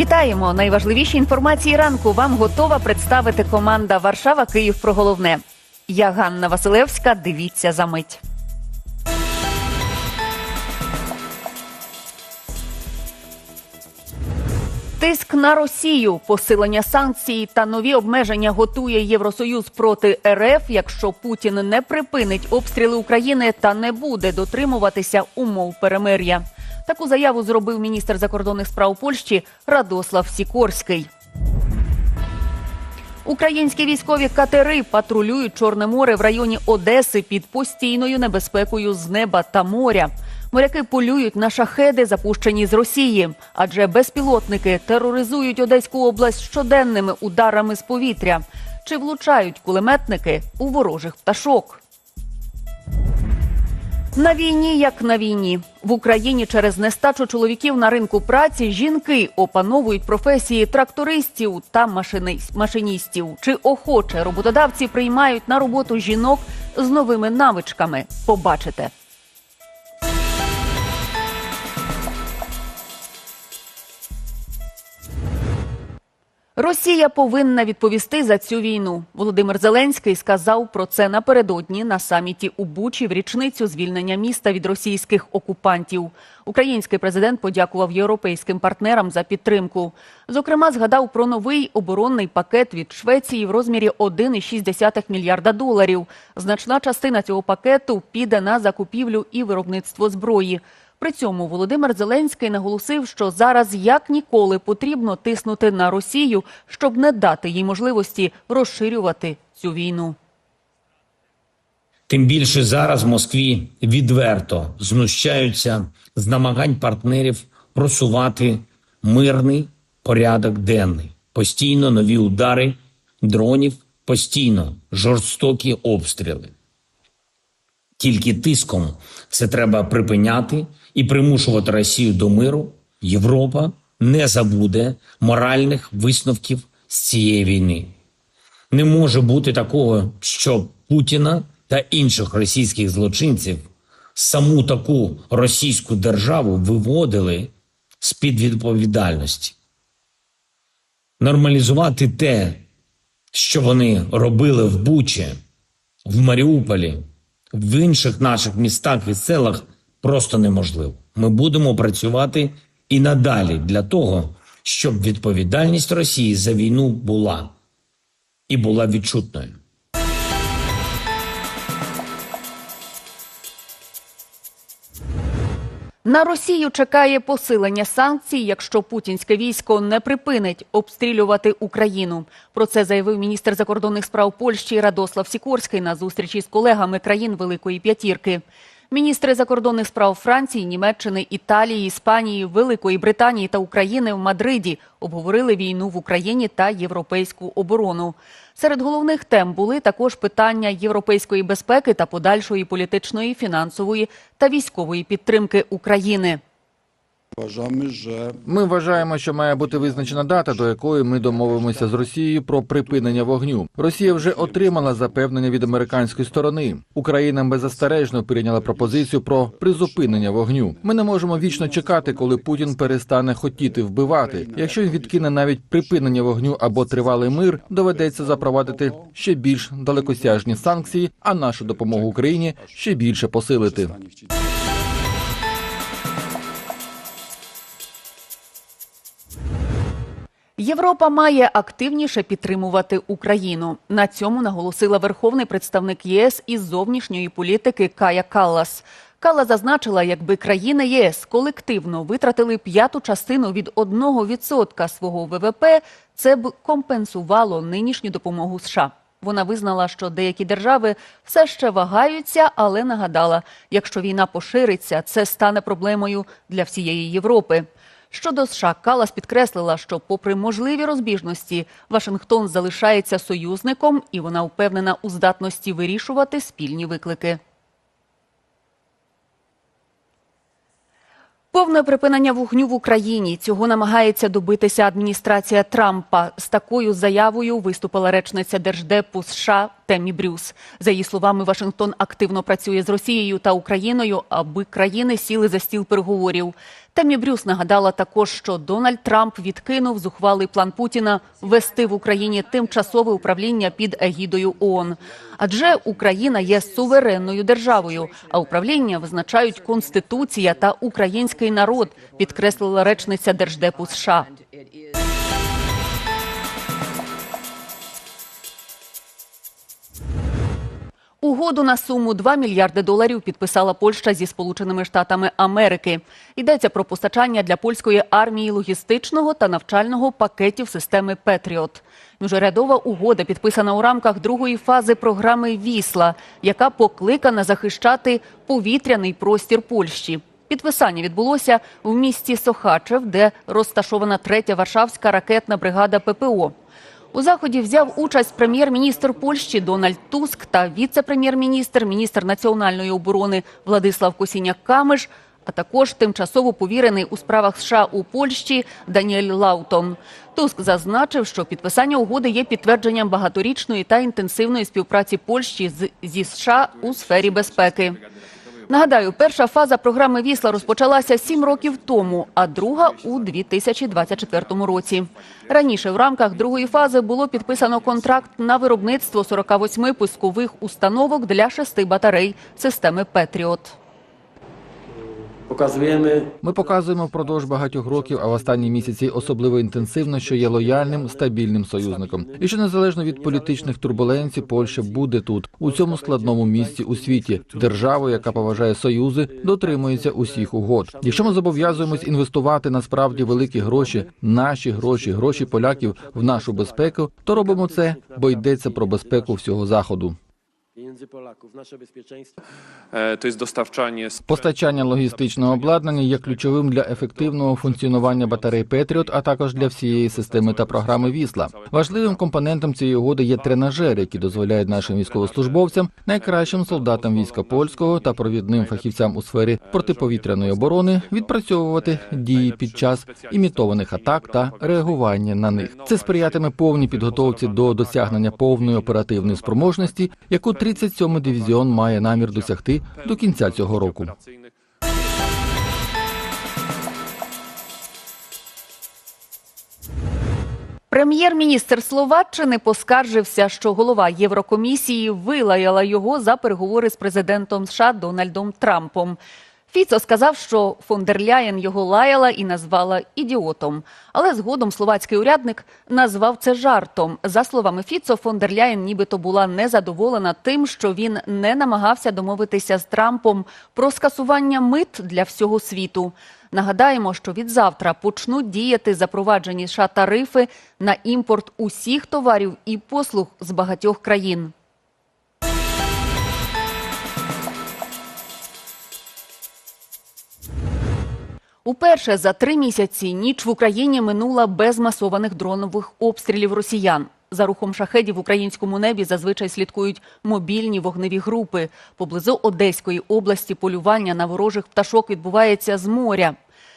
Вітаємо! Найважливіші інформації ранку вам готова представити команда Варшава Київ про головне. Я Ганна Василевська. Дивіться за мить. Тиск на Росію, посилення санкцій та нові обмеження готує Євросоюз проти РФ, якщо Путін не припинить обстріли України та не буде дотримуватися умов перемир'я. Таку заяву зробив міністр закордонних справ Польщі Радослав Сікорський. Українські військові катери патрулюють Чорне море в районі Одеси під постійною небезпекою з неба та моря. Моряки полюють на шахеди, запущені з Росії, адже безпілотники тероризують Одеську область щоденними ударами з повітря. Чи влучають кулеметники у ворожих пташок? На війні, як на війні, в Україні через нестачу чоловіків на ринку праці жінки опановують професії трактористів та машиністів. Чи охоче роботодавці приймають на роботу жінок з новими навичками? Побачите. Росія повинна відповісти за цю війну. Володимир Зеленський сказав про це напередодні на саміті у Бучі в річницю звільнення міста від російських окупантів. Український президент подякував європейським партнерам за підтримку. Зокрема, згадав про новий оборонний пакет від Швеції в розмірі 1,6 мільярда доларів. Значна частина цього пакету піде на закупівлю і виробництво зброї. При цьому Володимир Зеленський наголосив, що зараз як ніколи потрібно тиснути на Росію, щоб не дати їй можливості розширювати цю війну. Тим більше зараз в Москві відверто знущаються з намагань партнерів просувати мирний порядок денний, постійно нові удари дронів, постійно жорстокі обстріли. Тільки тиском це треба припиняти і примушувати Росію до миру. Європа не забуде моральних висновків з цієї війни. Не може бути такого, що Путіна та інших російських злочинців саму таку російську державу виводили з під відповідальності. Нормалізувати те, що вони робили в Бучі, в Маріуполі, в інших наших містах і селах просто неможливо. Ми будемо працювати і надалі для того, щоб відповідальність Росії за війну була і була відчутною. На Росію чекає посилення санкцій, якщо путінське військо не припинить обстрілювати Україну. Про це заявив міністр закордонних справ Польщі Радослав Сікорський на зустрічі з колегами країн Великої П'ятірки. Міністри закордонних справ Франції, Німеччини, Італії, Іспанії, Великої Британії та України в Мадриді обговорили війну в Україні та європейську оборону. Серед головних тем були також питання європейської безпеки та подальшої політичної, фінансової та військової підтримки України. Ми вважаємо, що має бути визначена дата, до якої ми домовимося з Росією про припинення вогню. Росія вже отримала запевнення від американської сторони. Україна беззастережно прийняла пропозицію про призупинення вогню. Ми не можемо вічно чекати, коли Путін перестане хотіти вбивати. Якщо він відкине навіть припинення вогню або тривалий мир, доведеться запровадити ще більш далекосяжні санкції, а нашу допомогу Україні ще більше посилити. Європа має активніше підтримувати Україну. На цьому наголосила верховний представник ЄС із зовнішньої політики Кая Каллас. Кала зазначила, якби країни ЄС колективно витратили п'яту частину від 1% свого ВВП, це б компенсувало нинішню допомогу США. Вона визнала, що деякі держави все ще вагаються, але нагадала, якщо війна пошириться, це стане проблемою для всієї Європи. Щодо США, Калас підкреслила, що, попри можливі розбіжності, Вашингтон залишається союзником, і вона впевнена у здатності вирішувати спільні виклики. Повне припинення вогню в Україні цього намагається добитися адміністрація Трампа. З такою заявою виступила речниця держдепу США Темі Брюс. За її словами, Вашингтон активно працює з Росією та Україною, аби країни сіли за стіл переговорів. Темі Брюс нагадала також, що Дональд Трамп відкинув зухвалий план Путіна ввести в Україні тимчасове управління під егідою ООН. Адже Україна є суверенною державою, а управління визначають Конституція та український народ, підкреслила речниця Держдепу США. Угоду на суму 2 мільярди доларів підписала Польща зі Сполученими Штатами Америки. Йдеться про постачання для польської армії логістичного та навчального пакетів системи Петріот. Міжурядова угода підписана у рамках другої фази програми Вісла, яка покликана захищати повітряний простір Польщі. Підписання відбулося в місті Сохачев, де розташована третя Варшавська ракетна бригада ППО. У заході взяв участь прем'єр-міністр Польщі Дональд Туск та віце-прем'єр-міністр, міністр національної оборони Владислав Косіняк-Камиш, а також тимчасово повірений у справах США у Польщі Даніель Лаутон. Туск зазначив, що підписання угоди є підтвердженням багаторічної та інтенсивної співпраці Польщі з зі США у сфері безпеки. Нагадаю, перша фаза програми Вісла розпочалася сім років тому, а друга у 2024 році. Раніше в рамках другої фази було підписано контракт на виробництво 48 пускових установок для шести батарей системи Петріот. Pokazujemy Ми показуємо впродовж багатьох років, а в останні місяці особливо інтенсивно, що є лояльним стабільним союзником, і що незалежно від політичних турбуленцій, Польща буде тут, у цьому складному місці у світі, державою, яка поважає союзи, дотримується усіх угод. Якщо ми зобов'язуємось інвестувати насправді великі гроші, наші гроші, гроші поляків в нашу безпеку, то робимо це, бо йдеться про безпеку всього заходу. Pieniędzy Polaków, nasze bezpieczeństwo. E, To jest dostarczanie sprzętu. Постачання логістичного обладнання є ключовим для ефективного функціонування батарей Петріот, а також для всієї системи та програми Вісла. Важливим компонентом цієї угоди є тренажери, які дозволяють нашим військовослужбовцям, найкращим солдатам війська польського та провідним фахівцям у сфері протиповітряної оборони відпрацьовувати дії під час імітованих атак та реагування на них. Це сприятиме повній підготовці до досягнення повної оперативної спроможності, яку 37-й дивізіон має намір досягти до кінця цього року. Прем'єр-міністр Словаччини поскаржився, що голова Єврокомісії вилаяла його за переговори з президентом США Дональдом Трампом. Фіцо сказав, що фон дер Ляєн його лаяла і назвала ідіотом. Але згодом словацький урядник назвав це жартом. За словами Фіцо, фон дер Ляєн нібито була незадоволена тим, що він не намагався домовитися з Трампом про скасування мит для всього світу. Нагадаємо, що від завтра почнуть діяти запроваджені США тарифи на імпорт усіх товарів і послуг з багатьох країн. Уперше за три місяці ніч в Україні минула без масованих дронових обстрілів росіян. За рухом шахедів в українському небі зазвичай слідкують мобільні вогневі групи. Поблизу Одеської області полювання на ворожих пташок відбувається з моря.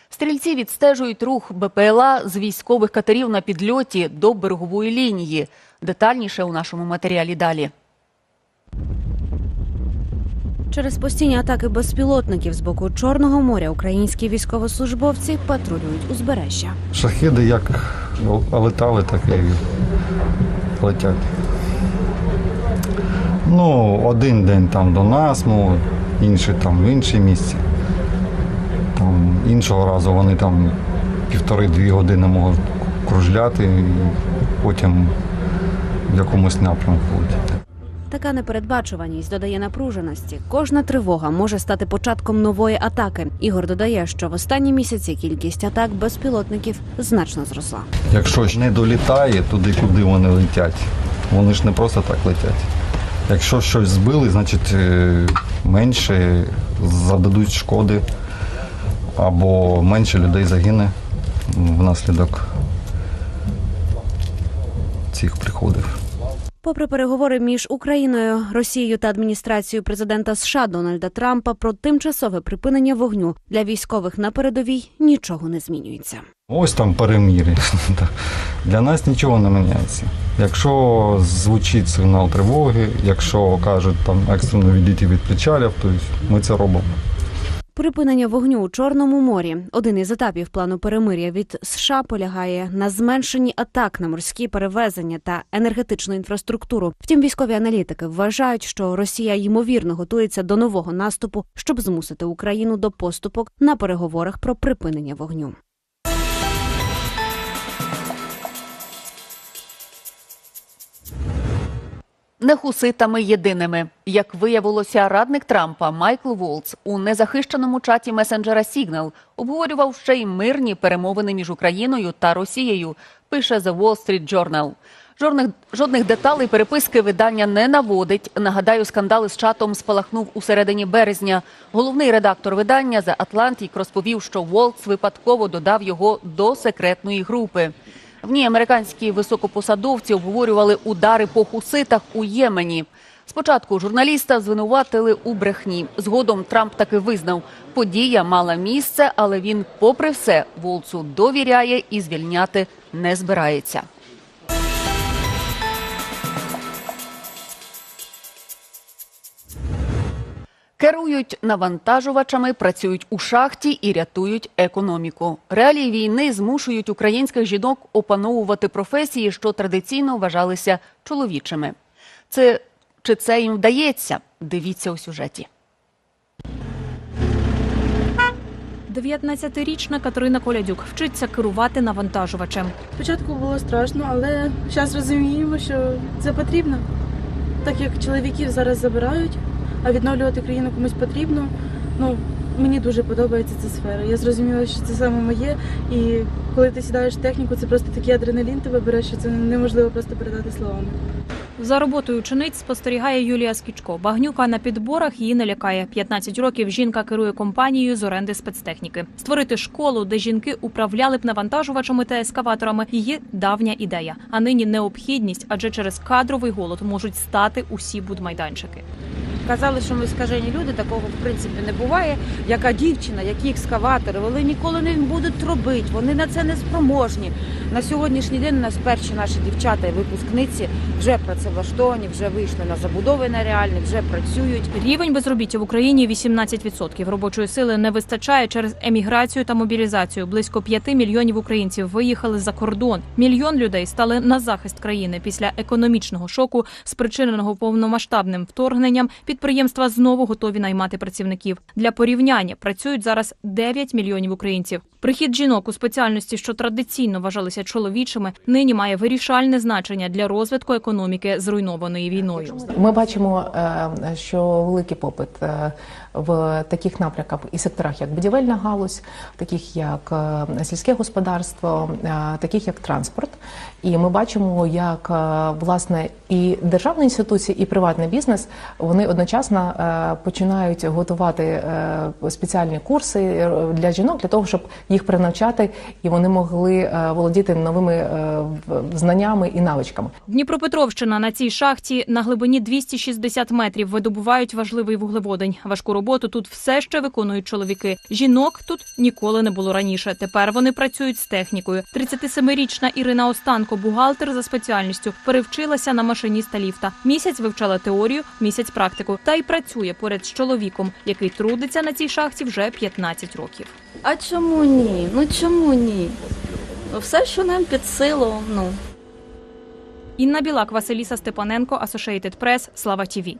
Стрільці відстежують рух БПЛА з військових катерів на підльоті до берегової лінії. Детальніше у нашому матеріалі далі. Через постійні атаки безпілотників з боку Чорного моря українські військовослужбовці патрулюють узбережжя. Шахеди як летали, так і летять. Ну, один день там до нас, ну, інший там в іншій місці. Там іншого разу вони там півтори-дві години можуть кружляти і потім в якомусь напрямку. Така непередбачуваність додає напруженості. Кожна тривога може стати початком нової атаки. Ігор додає, що в останні місяці кількість атак безпілотників значно зросла. Якщо ж не долітає туди, куди вони летять, вони ж не просто так летять. Якщо щось збили, значить е, менше зададуть шкоди або менше людей загине внаслідок цих приходів. Попри переговори між Україною, Росією та адміністрацією президента США Дональда Трампа про тимчасове припинення вогню для військових на передовій нічого не змінюється. Ось там перемір'я. Для нас нічого не міняється. Якщо звучить сигнал тривоги, якщо кажуть там екстрено відійти від причалів, то ми це робимо. Припинення вогню у Чорному морі. Один із етапів плану перемир'я від США полягає на зменшенні атак на морські перевезення та енергетичну інфраструктуру. Втім, військові аналітики вважають, що Росія ймовірно готується до нового наступу, щоб змусити Україну до поступок на переговорах про припинення вогню. Не хуситами єдиними, як виявилося, радник Трампа Майкл Волц у незахищеному чаті месенджера Signal обговорював ще й мирні перемовини між Україною та Росією. Пише The Wall Street Journal. Жодних, жодних деталей переписки видання не наводить. Нагадаю, скандал із чатом спалахнув у середині березня. Головний редактор видання The Atlantic розповів, що Волц випадково додав його до секретної групи. В ній американські високопосадовці обговорювали удари по хуситах у Ємені. Спочатку журналіста звинуватили у брехні. Згодом Трамп таки визнав, подія мала місце, але він, попри все, Волцу довіряє і звільняти не збирається. Керують навантажувачами, працюють у шахті і рятують економіку. Реалії війни змушують українських жінок опановувати професії, що традиційно вважалися чоловічими. Це чи це їм вдається? Дивіться у сюжеті. 19-річна Катерина Колядюк вчиться керувати навантажувачем. Спочатку було страшно, але зараз розуміємо, що це потрібно. Так як чоловіків зараз забирають, а відновлювати країну комусь потрібно. Ну, мені дуже подобається ця сфера. Я зрозуміла, що це саме моє. І коли ти сідаєш в техніку, це просто такий адреналін тебе бере, що це неможливо просто передати словами. За роботою учениць спостерігає Юлія Скічко. Багнюка на підборах її не лякає. 15 років жінка керує компанією з оренди спецтехніки. Створити школу, де жінки управляли б навантажувачами та ескаваторами. Її давня ідея. А нині необхідність, адже через кадровий голод можуть стати усі будмайданчики. Казали, що ми скажені люди, такого в принципі не буває. Яка дівчина, які екскаватори, вони ніколи не будуть робити, вони на це не спроможні. На сьогоднішній день у нас перші наші дівчата і випускниці вже працевлаштовані, вже вийшли на забудови на реальні, вже працюють. Рівень безробіття в Україні 18%. Робочої сили не вистачає через еміграцію та мобілізацію. Близько 5 мільйонів українців виїхали за кордон. Мільйон людей стали на захист країни після економічного шоку, спричиненого повномасштабним вторгненням. Підприємства знову готові наймати працівників. Для порівняння працюють зараз 9 мільйонів українців. Прихід жінок у спеціальності, що традиційно вважалися чоловічими, нині має вирішальне значення для розвитку економіки, зруйнованої війною. Ми бачимо, е, що великий попит е, в таких напрямках і секторах, як будівельна галузь, таких як е, сільське господарство, таких як транспорт. І ми бачимо, як власне і державні інституції, і приватний бізнес вони одночасно починають готувати спеціальні курси для жінок для того, щоб їх перенавчати, і вони могли е, володіти новими е, знаннями і навичками. Дніпропетровщина на цій шахті на глибині 260 метрів видобувають важливий вуглеводень. Важку роботу тут все ще виконують чоловіки. Жінок тут ніколи не було раніше. Тепер вони працюють з технікою. 37-річна Ірина Останко, бухгалтер за спеціальністю, перевчилася на машиніста ліфта. Місяць вивчала теорію, місяць практику. Та й працює поряд з чоловіком, який трудиться на цій шахті вже 15 років. А чому ні? Ну чому ні? Все, що нам під силу, ну Інна Білак, Василіса Степаненко, Associated Press, Слава ТІВІ.